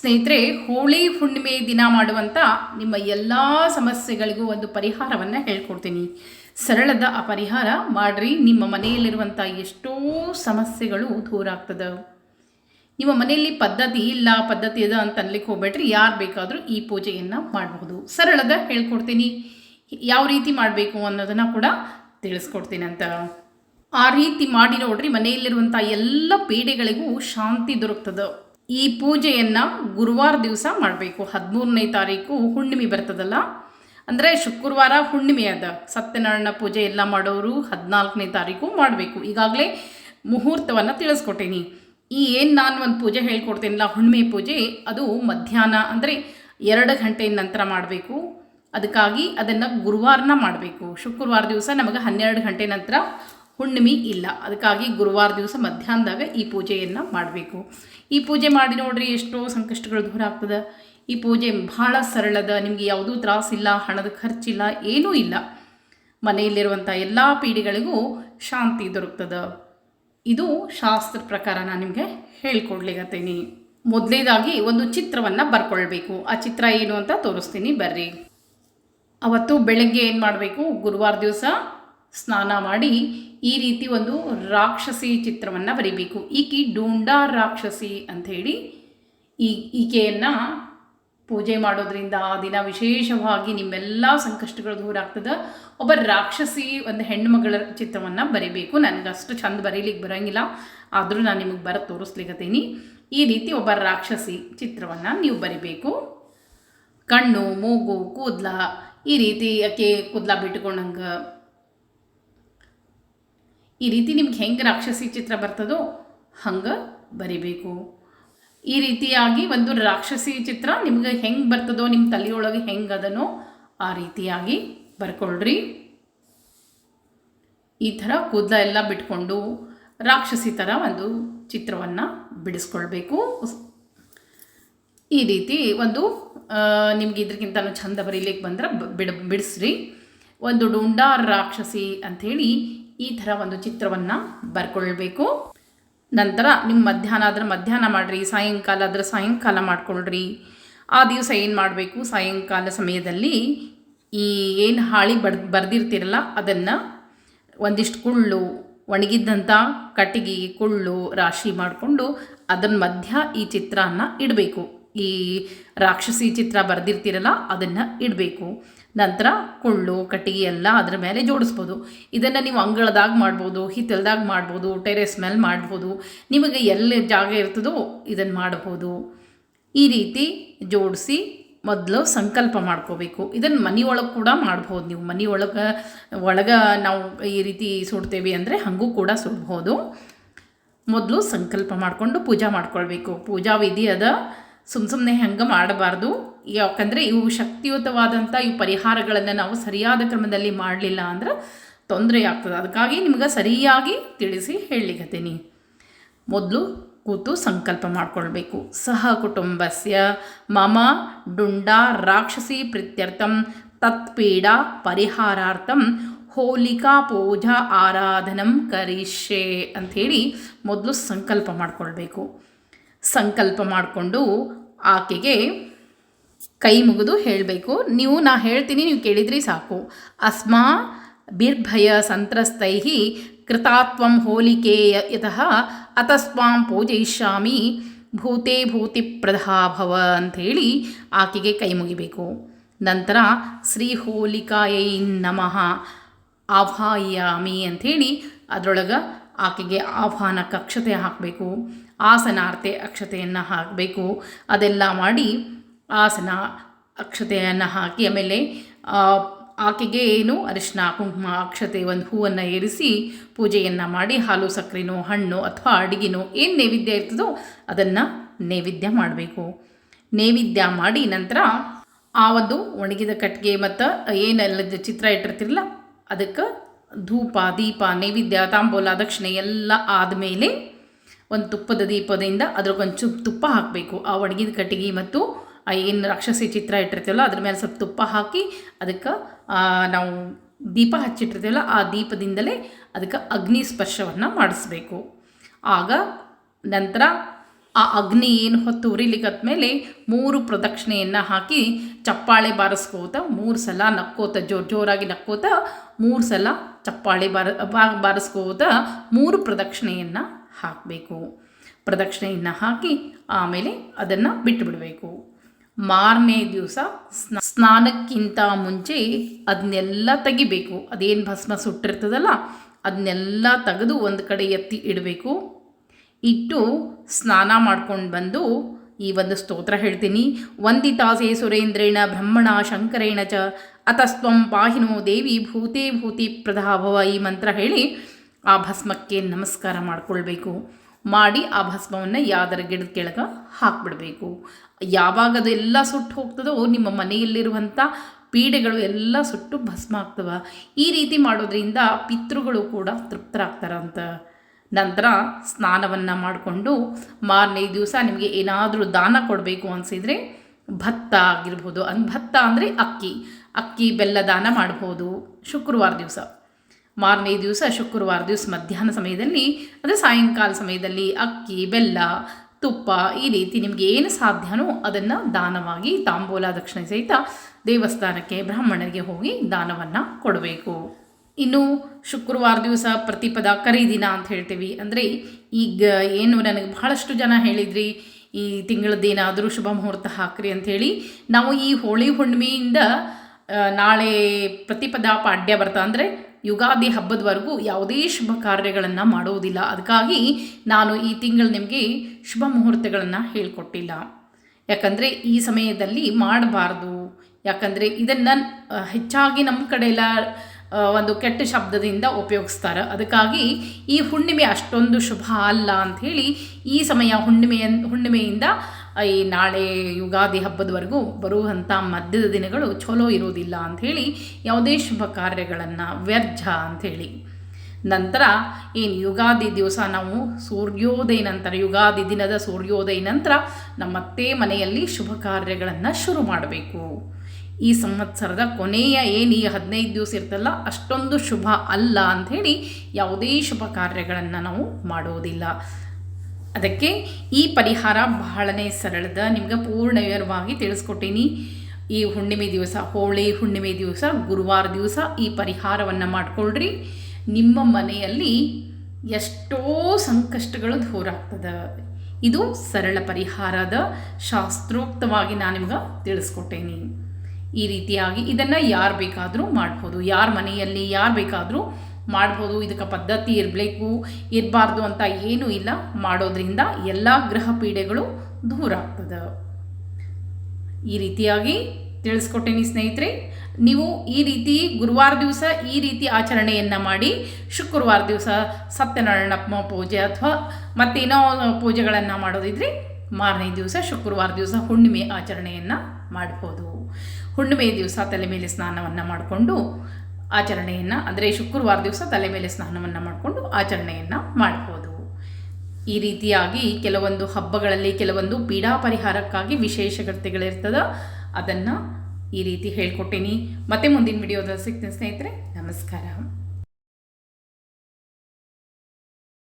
ಸ್ನೇಹಿತರೆ, ಹೋಳಿ ಹುಣ್ಣಿಮೆ ದಿನ ಮಾಡುವಂಥ ನಿಮ್ಮ ಎಲ್ಲ ಸಮಸ್ಯೆಗಳಿಗೂ ಒಂದು ಪರಿಹಾರವನ್ನು ಹೇಳ್ಕೊಡ್ತೀನಿ. ಸರಳದ ಆ ಪರಿಹಾರ ಮಾಡಿರಿ. ನಿಮ್ಮ ಮನೆಯಲ್ಲಿರುವಂಥ ಎಷ್ಟೋ ಸಮಸ್ಯೆಗಳು ದೂರ ಆಗ್ತದೆ. ನಿಮ್ಮ ಮನೆಯಲ್ಲಿ ಪದ್ಧತಿ ಇಲ್ಲ, ಪದ್ಧತಿ ಇದೆ ಅಂತ ಅನ್ಲಿಕ್ಕೆ ಹೋಗ್ಬೇಡ್ರಿ. ಯಾರು ಬೇಕಾದರೂ ಈ ಪೂಜೆಯನ್ನು ಮಾಡಬಹುದು. ಸರಳದ ಹೇಳ್ಕೊಡ್ತೀನಿ. ಯಾವ ರೀತಿ ಮಾಡಬೇಕು ಅನ್ನೋದನ್ನು ಕೂಡ ತಿಳಿಸ್ಕೊಡ್ತೀನಿ ಅಂತ. ಆ ರೀತಿ ಮಾಡಿ ನೋಡ್ರಿ ಮನೆಯಲ್ಲಿರುವಂಥ ಎಲ್ಲ ಪೀಡೆಗಳಿಗೂ ಶಾಂತಿ ದೊರಕ್ತದೆ. ಈ ಪೂಜೆಯನ್ನು ಗುರುವಾರ ದಿವಸ ಮಾಡಬೇಕು. ಹದಿಮೂರನೇ ತಾರೀಕು ಹುಣ್ಣಿಮೆ ಬರ್ತದಲ್ಲ? ಅಂದರೆ ಶುಕ್ರವಾರ ಹುಣ್ಣಿಮೆ ಅದ. ಸತ್ಯನಾರಾಯಣ ಪೂಜೆ ಎಲ್ಲ ಮಾಡೋರು ಹದಿನಾಲ್ಕನೇ ತಾರೀಕು ಮಾಡಬೇಕು. ಈಗಾಗಲೇ ಮುಹೂರ್ತವನ್ನು ತಿಳಿಸ್ಕೊಟ್ಟೇನಿ. ಈ ಏನು ನಾನು ಒಂದು ಪೂಜೆ ಹೇಳ್ಕೊಡ್ತೀನಿಲ್ಲ, ಹುಣ್ಣಿಮೆ ಪೂಜೆ, ಅದು ಮಧ್ಯಾಹ್ನ, ಅಂದರೆ ಎರಡು ಗಂಟೆ ನಂತರ ಮಾಡಬೇಕು. ಅದಕ್ಕಾಗಿ ಅದನ್ನು ಗುರುವಾರನ ಮಾಡಬೇಕು. ಶುಕ್ರವಾರ ದಿವಸ ನಮಗೆ ಹನ್ನೆರಡು ಗಂಟೆ ನಂತರ ಹುಣ್ಣಿಮೆ ಇಲ್ಲ. ಅದಕ್ಕಾಗಿ ಗುರುವಾರ ದಿವಸ ಮಧ್ಯಾಹ್ನದಾಗ ಈ ಪೂಜೆಯನ್ನು ಮಾಡಬೇಕು. ಈ ಪೂಜೆ ಮಾಡಿ ನೋಡ್ರಿ ಎಷ್ಟೋ ಸಂಕಷ್ಟಗಳು ದೂರ ಆಗ್ತದೆ. ಈ ಪೂಜೆ ಬಹಳ ಸರಳದ, ನಿಮಗೆ ಯಾವುದೂ ತ್ರಾಸಿಲ್ಲ ಹಣದ ಖರ್ಚಿಲ್ಲ, ಏನೂ ಇಲ್ಲ. ಮನೆಯಲ್ಲಿರುವಂಥ ಎಲ್ಲ ಪೀಡಿಗಳಿಗೂ ಶಾಂತಿ ದೊರಕ್ತದೆ. ಇದು ಶಾಸ್ತ್ರ ಪ್ರಕಾರ ನಾನು ನಿಮಗೆ ಹೇಳ್ಕೊಡ್ಲಿಗತ್ತೀನಿ ಮೊದಲೇದಾಗಿ ಒಂದು ಚಿತ್ರವನ್ನು ಬರ್ಕೊಳ್ಬೇಕು. ಆ ಚಿತ್ರ ಏನು ಅಂತ ತೋರಿಸ್ತೀನಿ ಬರ್ರಿ. ಅವತ್ತು ಬೆಳಗ್ಗೆ ಏನು ಮಾಡಬೇಕು? ಗುರುವಾರ ದಿವಸ ಸ್ನಾನ ಮಾಡಿ ಈ ರೀತಿ ಒಂದು ರಾಕ್ಷಸಿ ಚಿತ್ರವನ್ನು ಬರೀಬೇಕು. ಈಕೆ ಡೂಂಡಾ ರಾಕ್ಷಸಿ ಅಂಥೇಳಿ ಈ ಈಕೆಯನ್ನು ಪೂಜೆ ಮಾಡೋದ್ರಿಂದ ಆ ದಿನ ವಿಶೇಷವಾಗಿ ನಿಮ್ಮೆಲ್ಲ ಸಂಕಷ್ಟಗಳು ದೂರ ಆಗ್ತದೆ. ಒಬ್ಬ ರಾಕ್ಷಸಿ ಒಂದು ಹೆಣ್ಣು ಮಗಳ ಚಿತ್ರವನ್ನು ಬರಿಬೇಕು. ನನಗಷ್ಟು ಚಂದ ಬರೀಲಿಕ್ಕೆ ಬರೋಂಗಿಲ್ಲ. ಆದರೂ ನಾನು ನಿಮಗೆ ಬರ ತೋರಿಸ್ಲಿಕ್ಕತ್ತೀನಿ ಈ ರೀತಿ ಒಬ್ಬ ರಾಕ್ಷಸಿ ಚಿತ್ರವನ್ನು ನೀವು ಬರಿಬೇಕು. ಕಣ್ಣು, ಮೂಗು, ಕೂದಲ, ಈ ರೀತಿ ಆಕೆ ಕೂದಲ ಬಿಟ್ಕೊಂಡಂಗೆ ಈ ರೀತಿ ನಿಮ್ಗೆ ಹೆಂಗೆ ರಾಕ್ಷಸಿ ಚಿತ್ರ ಬರ್ತದೋ ಹಂಗೆ ಬರಿಬೇಕು. ಈ ರೀತಿಯಾಗಿ ಒಂದು ರಾಕ್ಷಸಿ ಚಿತ್ರ ನಿಮ್ಗೆ ಹೆಂಗೆ ಬರ್ತದೋ ನಿಮ್ಮ ತಲೆಯೊಳಗೆ ಹೆಂಗೆ ಅದನೋ ಆ ರೀತಿಯಾಗಿ ಬರ್ಕೊಳ್ರಿ. ಈ ಥರ ಕೂದಲ ಎಲ್ಲ ಬಿಟ್ಕೊಂಡು ರಾಕ್ಷಸಿ ಥರ ಒಂದು ಚಿತ್ರವನ್ನು ಬಿಡಿಸ್ಕೊಳ್ಬೇಕು. ಈ ರೀತಿ ಒಂದು ನಿಮ್ಗೆ ಇದ್ರಕ್ಕಿಂತ ಚಂದ ಬರೀಲಿಕ್ಕೆ ಬಂದ್ರೆ ಬಿಡ, ಬಿಡಿಸ್ರಿ. ಒಂದು ಡುಂಡಾರ್ ರಾಕ್ಷಸಿ ಅಂಥೇಳಿ ಈ ಥರ ಒಂದು ಚಿತ್ರವನ್ನು ಬರ್ಕೊಳ್ಬೇಕು. ನಂತರ ನಿಮ್ಮ ಮಧ್ಯಾಹ್ನ ಆದರೆ ಮಧ್ಯಾಹ್ನ ಮಾಡಿರಿ, ಸಾಯಂಕಾಲ ಆದರೆ ಸಾಯಂಕಾಲ ಮಾಡಿಕೊಳ್ಳ್ರಿ ಆ ದಿವಸ ಏನು ಮಾಡಬೇಕು? ಸಾಯಂಕಾಲ ಸಮಯದಲ್ಲಿ ಈ ಏನು ಹಾಳಿ ಬಡ್, ಬರೆದಿರ್ತೀರಲ್ಲ, ಅದನ್ನು ಒಂದಿಷ್ಟು ಕುಳ್ಳು ಒಣಗಿದ್ದಂಥ ಕಟ್ಟಿಗೆ ಕುಳ್ಳು, ರಾಶಿ ಮಾಡಿಕೊಂಡು ಅದನ್ನ ಮಧ್ಯ ಈ ಚಿತ್ರಾನ್ನ ಇಡಬೇಕು. ಈ ರಾಕ್ಷಸಿ ಚಿತ್ರ ಬರೆದಿರ್ತೀರಲ್ಲ, ಅದನ್ನು ಇಡಬೇಕು. ನಂತರ ಕುಳ್ಳು ಕಟ್ಟಿಗೆ ಎಲ್ಲ ಅದರ ಮೇಲೆ ಜೋಡಿಸ್ಬೋದು. ಇದನ್ನು ನೀವು ಅಂಗಳದಾಗ ಮಾಡ್ಬೋದು, ಹಿತ್ತಲ್ದಾಗ ಮಾಡ್ಬೋದು ಟೆರೆಸ್ ಮೇಲೆ ಮಾಡ್ಬೋದು. ನಿಮಗೆ ಎಲ್ಲಿ ಜಾಗ ಇರ್ತದೋ ಇದನ್ನು ಮಾಡ್ಬೋದು ಈ ರೀತಿ ಜೋಡಿಸಿ ಮೊದಲು ಸಂಕಲ್ಪ ಮಾಡ್ಕೋಬೇಕು. ಇದನ್ನು ಮನೆಯೊಳಗೆ ಕೂಡ ಮಾಡ್ಬೋದು ನೀವು. ಮನೆಯೊಳಗೆ ಒಳಗೆ ನಾವು ಈ ರೀತಿ ಸುಡ್ತೇವೆ ಅಂದರೆ ಹಾಗೂ ಕೂಡ ಸುಡ್ಬೋದು. ಮೊದಲು ಸಂಕಲ್ಪ ಮಾಡಿಕೊಂಡು ಪೂಜಾ ಮಾಡ್ಕೊಳ್ಬೇಕು. ಪೂಜಾ ವಿಧಿ ಅದ. ಸುಮ್ಮ ಸುಮ್ಮನೆ ಹೆಂಗೆ ಮಾಡಬಾರ್ದು. ಯಾಕಂದರೆ ಇವು ಶಕ್ತಿಯುತವಾದಂಥ ಇವು ಪರಿಹಾರಗಳನ್ನು ನಾವು ಸರಿಯಾದ ಕ್ರಮದಲ್ಲಿ ಮಾಡಲಿಲ್ಲ ಅಂದ್ರೆ ತೊಂದರೆ ಆಗ್ತದೆ. ಅದಕ್ಕಾಗಿ ನಿಮ್ಗೆ ಸರಿಯಾಗಿ ತಿಳಿಸಿ ಹೇಳಲಿಕ್ಕತ್ತೀನಿ ಮೊದಲು ಕೂತು ಸಂಕಲ್ಪ ಮಾಡಿಕೊಳ್ಬೇಕು. ಸಹ ಕುಟುಂಬಸ್ಯ, ಮಮ ಡುಂಡ ರಾಕ್ಷಸಿ ಪ್ರೀತ್ಯರ್ಥಂ, ತತ್ಪೀಡಾ ಪರಿಹಾರಾರ್ಥಂ, ಹೋಲಿಕಾ ಪೂಜಾ ಆರಾಧನಂ ಕರಿಷ್ಯೆ ಅಂಥೇಳಿ ಮೊದಲು ಸಂಕಲ್ಪ ಮಾಡಿಕೊಳ್ಬೇಕು. ಸಂಕಲ್ಪ ಮಾಡಿಕೊಂಡು ಆಕೆಗೆ ಕೈ ಮುಗಿದು ಹೇಳಬೇಕು. ನೀವು, ನಾ ಹೇಳ್ತೀನಿ, ನೀವು ಕೇಳಿದ್ರಿ ಸಾಕು. ಅಸ್ಮಾ ಬಿರ್ಭಯ ಸಂತ್ರಸ್ತೈ ಕೃತಾತ್ವಂ ಹೋಲಿಕೆ ಯತಃ ಅತಸ್ವಾಂ ಪೂಜಯಿಷ್ಯಾಮಿ ಭೂತೆ ಭೂತಿ ಪ್ರಧಾಭವ ಅಂಥೇಳಿ ಆಕೆಗೆ ಕೈ ಮುಗಿಬೇಕು. ನಂತರ ಶ್ರೀ ಹೋಲಿಕಾಯೈ ನಮಃ ಆಹ್ವಾಯಾಮಿ ಅಂಥೇಳಿ ಅದರೊಳಗೆ ಆಕೆಗೆ ಆಹ್ವಾನ ಕಕ್ಷತೆ ಹಾಕಬೇಕು. ಆಸನಾರ್ತೆ ಅಕ್ಷತೆಯನ್ನು ಹಾಕಬೇಕು. ಅದೆಲ್ಲ ಮಾಡಿ ಆಸನ, ಅಕ್ಷತೆಯನ್ನು ಹಾಕಿ, ಆಮೇಲೆ ಆಕೆಗೆ ಏನು? ಅರಿಶಿನ, ಕುಂಕುಮ, ಅಕ್ಷತೆ ಒಂದು ಹೂವನ್ನು ಏರಿಸಿ ಪೂಜೆಯನ್ನು ಮಾಡಿ, ಹಾಲು, ಸಕ್ಕರೆನೋ, ಹಣ್ಣು ಅಥವಾ ಅಡಿಗೆನೋ ಏನು ನೈವೇದ್ಯ ಇರ್ತದೋ ಅದನ್ನು ನೈವೇದ್ಯ ಮಾಡಬೇಕು. ನೈವೇದ್ಯ ಮಾಡಿ ನಂತರ ಆ ಒಂದು ಒಣಗಿದ ಕಟ್ಟಿಗೆ ಮತ್ತು ಏನೆಲ್ಲ ಚಿತ್ರ ಇಟ್ಟಿರ್ತಿರಲ್ಲ, ಅದಕ್ಕೆ ಧೂಪ, ದೀಪ, ನೈವೇದ್ಯ, ತಾಂಬೂಲ, ದಕ್ಷಿಣೆ ಎಲ್ಲ ಆದಮೇಲೆ ಒಂದು ತುಪ್ಪದ ದೀಪದಿಂದ ಚುಪ್ ತುಪ್ಪ ಹಾಕಬೇಕು. ಆ ಒಣಗಿದ ಕಟ್ಟಿಗೆ ಮತ್ತು ಏನು ರಾಕ್ಷಸಿ ಚಿತ್ರ ಇಟ್ಟಿರ್ತೀವಲ್ಲ, ಅದ್ರ ಮೇಲೆ ಸ್ವಲ್ಪ ತುಪ್ಪ ಹಾಕಿ ಅದಕ್ಕೆ ನಾವು ದೀಪ ಹಚ್ಚಿಟ್ಟಿರ್ತೀವಲ್ಲ, ಆ ದೀಪದಿಂದಲೇ ಅದಕ್ಕೆ ಅಗ್ನಿ ಸ್ಪರ್ಶವನ್ನು ಮಾಡಿಸ್ಬೇಕು. ಆಗ ನಂತರ ಆ ಅಗ್ನಿ ಏನು ಹೊತ್ತು ಉರಿಲಿಕ್ಕದ್ಮೇಲೆ ಮೂರು ಪ್ರದಕ್ಷಿಣೆಯನ್ನು ಹಾಕಿ ಚಪ್ಪಾಳೆ ಬಾರಿಸ್ಕೋತ, ಮೂರು ಸಲ ನಕ್ಕೋತ ಜೋರು ಜೋರಾಗಿ ನಕ್ಕೋತ, ಮೂರು ಸಲ ಚಪ್ಪಾಳೆ ಬಾರ ಬಾರಿಸ್ಕೋತ ಮೂರು ಪ್ರದಕ್ಷಿಣೆಯನ್ನು ಹಾಕಬೇಕು. ಪ್ರದಕ್ಷಿಣೆಯನ್ನು ಹಾಕಿ ಆಮೇಲೆ ಅದನ್ನು ಬಿಟ್ಟು ಬಿಡಬೇಕು ಮಾರನೇ ದಿವಸ ಸ್ನ, ಸ್ನಾನಕ್ಕಿಂತ ಮುಂಚೆ ಅದನ್ನೆಲ್ಲ ತೆಗಿಬೇಕು. ಅದೇನು ಭಸ್ಮ ಸುಟ್ಟಿರ್ತದಲ್ಲ ಅದನ್ನೆಲ್ಲ ತೆಗೆದು ಒಂದು ಕಡೆ ಎತ್ತಿ ಇಡಬೇಕು. ಇಟ್ಟು ಸ್ನಾನ ಮಾಡ್ಕೊಂಡು ಬಂದು ಈ ಒಂದು ಸ್ತೋತ್ರ ಹೇಳ್ತೀನಿ. ವಂದಿತಾಸೆ ಸುರೇಂದ್ರೇಣ ಬ್ರಹ್ಮಣ ಶಂಕರೇಣ ಚ ಅತಸ್ತ್ವಂ ಪಾಹಿನೋ ದೇವಿ ಭೂತೇ ಭೂತಿ ಪ್ರಧಾಭವ ಈ ಮಂತ್ರ ಹೇಳಿ ಆ ಭಸ್ಮಕ್ಕೆ ನಮಸ್ಕಾರ ಮಾಡಿಕೊಳ್ಬೇಕು. ಮಾಡಿ ಆ ಭಸ್ಮವನ್ನು ಯಾವ್ದಾರ ಗಿಡದ ಕೆಳಗೆ ಹಾಕ್ಬಿಡಬೇಕು. ಯಾವಾಗ ಅದೆಲ್ಲ ಸುಟ್ಟು ಹೋಗ್ತದೋ ನಿಮ್ಮ ಮನೆಯಲ್ಲಿರುವಂಥ ಪೀಡೆಗಳು ಎಲ್ಲ ಸುಟ್ಟು ಭಸ್ಮ ಆಗ್ತವೆ. ಈ ರೀತಿ ಮಾಡೋದ್ರಿಂದ ಪಿತೃಗಳು ಕೂಡ ತೃಪ್ತರಾಗ್ತಾರಂತ ನಂತರ ಸ್ನಾನವನ್ನು ಮಾಡಿಕೊಂಡು ಮಾರನೇ ದಿವಸ ನಿಮಗೆ ಏನಾದರೂ ದಾನ ಕೊಡಬೇಕು ಅನಿಸಿದರೆ ಭತ್ತ ಆಗಿರ್ಬೋದು. ಅನ್ ಭತ್ತ ಅಂದರೆ ಅಕ್ಕಿ. ಅಕ್ಕಿ ಬೆಲ್ಲ ದಾನ ಮಾಡ್ಬೋದು. ಶುಕ್ರವಾರ ದಿವಸ. ಮಾರನೇ ದಿವಸ ಶುಕ್ರವಾರ ದಿವಸ ಮಧ್ಯಾಹ್ನ ಸಮಯದಲ್ಲಿ ಅಂದರೆ ಸಾಯಂಕಾಲ ಸಮಯದಲ್ಲಿ ಅಕ್ಕಿ, ಬೆಲ್ಲ, ತುಪ್ಪ ಈ ರೀತಿ ನಿಮಗೆ ಏನು ಸಾಧ್ಯನೋ ಅದನ್ನು ದಾನವಾಗಿ ತಾಂಬೂಲ ದಕ್ಷಿಣ ಸಹಿತ ದೇವಸ್ಥಾನಕ್ಕೆ, ಬ್ರಾಹ್ಮಣರಿಗೆ ಹೋಗಿ ದಾನವನ್ನು ಕೊಡಬೇಕು. ಇನ್ನು ಶುಕ್ರವಾರ ದಿವಸ ಪ್ರತಿಪದ ಕರಿದಿನ ಅಂತ ಹೇಳ್ತೀವಿ. ಅಂದರೆ ಈಗ ಏನು ನನಗೆ ಬಹಳಷ್ಟು ಜನ ಹೇಳಿದ್ರಿ, ಈ ತಿಂಗಳದ್ದೇನಾದರೂ ಶುಭ ಮುಹೂರ್ತ ಹಾಕ್ರಿ ಅಂಥೇಳಿ ನಾವು ಈ ಹೋಳಿ ಹುಣ್ಣಿಮೆಯಿಂದ ನಾಳೆ ಪ್ರತಿಪದ ಪಾಡ್ಯ ಬರ್ತಾ ಅಂದರೆ ಯುಗಾದಿ ಹಬ್ಬದವರೆಗೂ ಯಾವುದೇ ಶುಭ ಕಾರ್ಯಗಳನ್ನು ಮಾಡುವುದಿಲ್ಲ ಅದಕ್ಕಾಗಿ ನಾನು ಈ ತಿಂಗಳು ನಿಮಗೆ ಶುಭ ಮುಹೂರ್ತಗಳನ್ನು ಹೇಳಿಕೊಟ್ಟಿಲ್ಲ. ಯಾಕಂದರೆ ಈ ಸಮಯದಲ್ಲಿ ಮಾಡಬಾರ್ದು. ಯಾಕಂದರೆ ಇದನ್ನು ಹೆಚ್ಚಾಗಿ ನಮ್ಮ ಕಡೆಯೆಲ್ಲ ಒಂದು ಕೆಟ್ಟ ಶಬ್ದದಿಂದ ಉಪಯೋಗಿಸ್ತಾರೆ. ಅದಕ್ಕಾಗಿ ಈ ಹುಣ್ಣಿಮೆ ಅಷ್ಟೊಂದು ಶುಭ ಅಲ್ಲ ಅಂಥೇಳಿ ಈ ಸಮಯ ಹುಣ್ಣಿಮೆಯ ಹುಣ್ಣಿಮೆಯಿಂದ ಈ ನಾಳೆ ಯುಗಾದಿ ಹಬ್ಬದವರೆಗೂ ಬರುವಂಥ ಮಧ್ಯದ ದಿನಗಳು ಚಲೋ ಇರೋದಿಲ್ಲ ಅಂಥೇಳಿ ಯಾವುದೇ ಶುಭ ಕಾರ್ಯಗಳನ್ನು ವ್ಯರ್ಥ ಅಂಥೇಳಿ. ನಂತರ ಏನು ಯುಗಾದಿ ದಿವಸ ನಾವು ಸೂರ್ಯೋದಯ ನಂತರ, ಯುಗಾದಿ ದಿನದ ಸೂರ್ಯೋದಯ ನಂತರ ನಮ್ಮತ್ತೆ ಮನೆಯಲ್ಲಿ ಶುಭ ಕಾರ್ಯಗಳನ್ನು ಶುರು ಮಾಡಬೇಕು. ಈ ಸಂವತ್ಸರದ ಕೊನೆಯ ಏನು ಈ ಹದಿನೈದು ದಿವಸ ಇರ್ತಲ್ಲ, ಅಷ್ಟೊಂದು ಶುಭ ಅಲ್ಲ ಅಂಥೇಳಿ ಯಾವುದೇ ಶುಭ ಕಾರ್ಯಗಳನ್ನು ನಾವು ಮಾಡೋದಿಲ್ಲ. ಅದಕ್ಕೆ ಈ ಪರಿಹಾರ ಬಹಳನೇ ಸರಳದ, ನಿಮ್ಗೆ ಪೂರ್ಣ ವಿವರವಾಗಿ ತಿಳಿಸ್ಕೊಟ್ಟೀನಿ. ಈ ಹುಣ್ಣಿಮೆ ದಿವಸ, ಹೋಳಿ ಹುಣ್ಣಿಮೆ ದಿವಸ, ಗುರುವಾರ ದಿವಸ ಈ ಪರಿಹಾರವನ್ನು ಮಾಡಿಕೊಳ್ಳ್ರಿ ನಿಮ್ಮ ಮನೆಯಲ್ಲಿ ಎಷ್ಟೋ ಸಂಕಷ್ಟಗಳು ದೂರ ಆಗ್ತದೆ. ಇದು ಸರಳ ಪರಿಹಾರದ ಶಾಸ್ತ್ರೋಕ್ತವಾಗಿ ನಾನು ನಿಮ್ಗೆ ತಿಳಿಸ್ಕೊಟ್ಟೇನಿ. ಈ ರೀತಿಯಾಗಿ ಇದನ್ನು ಯಾರು ಬೇಕಾದರೂ ಮಾಡ್ಬೋದು. ಯಾರ ಮನೆಯಲ್ಲಿ ಯಾರು ಬೇಕಾದರೂ ಮಾಡ್ಬೋದು. ಇದಕ್ಕೆ ಪದ್ಧತಿ ಇರಬೇಕು. ಇರಬಾರ್ದು ಅಂತ ಏನೂ ಇಲ್ಲ. ಮಾಡೋದ್ರಿಂದ ಎಲ್ಲ ಗ್ರಹ ಪೀಡೆಗಳು ದೂರ ಆಗ್ತದೆ. ಈ ರೀತಿಯಾಗಿ ತಿಳಿಸ್ಕೊಟ್ಟೇನಿ ಸ್ನೇಹಿತರೆ. ನೀವು ಈ ರೀತಿ ಗುರುವಾರ ದಿವಸ ಈ ರೀತಿ ಆಚರಣೆಯನ್ನು ಮಾಡಿ ಶುಕ್ರವಾರ ದಿವಸ ಸತ್ಯನಾರಾಯಣಪ್ಪ ಪೂಜೆ ಅಥವಾ ಮತ್ತೇನೋ ಪೂಜೆಗಳನ್ನು ಮಾಡೋದಿದ್ರೆ ಮಾರನೇ ದಿವಸ ಶುಕ್ರವಾರ ದಿವಸ ಹುಣ್ಣಿಮೆ ಆಚರಣೆಯನ್ನು ಮಾಡ್ಬೋದು. ಹುಣ್ಣಿಮೆ ದಿವಸ ತಲೆ ಮೇಲೆ ಸ್ನಾನವನ್ನು ಮಾಡಿಕೊಂಡು ಆಚರಣೆಯನ್ನು, ಅಂದರೆ ಶುಕ್ರವಾರ ದಿವಸ ತಲೆ ಮೇಲೆ ಸ್ನಾನವನ್ನು ಮಾಡಿಕೊಂಡು ಆಚರಣೆಯನ್ನು ಮಾಡ್ಬೋದು. ಈ ರೀತಿಯಾಗಿ ಕೆಲವೊಂದು ಹಬ್ಬಗಳಲ್ಲಿ ಕೆಲವೊಂದು ಪೀಡಾ ಪರಿಹಾರಕ್ಕಾಗಿ ವಿಶೇಷಗಳಿರ್ತದೆ ಅದನ್ನು ಈ ರೀತಿ ಹೇಳ್ಕೊಟ್ಟೀನಿ. ಮತ್ತೆ ಮುಂದಿನ ವಿಡಿಯೋದಲ್ಲಿ ಸಿಗ್ತೀನಿ ಸ್ನೇಹಿತರೆ, ನಮಸ್ಕಾರ.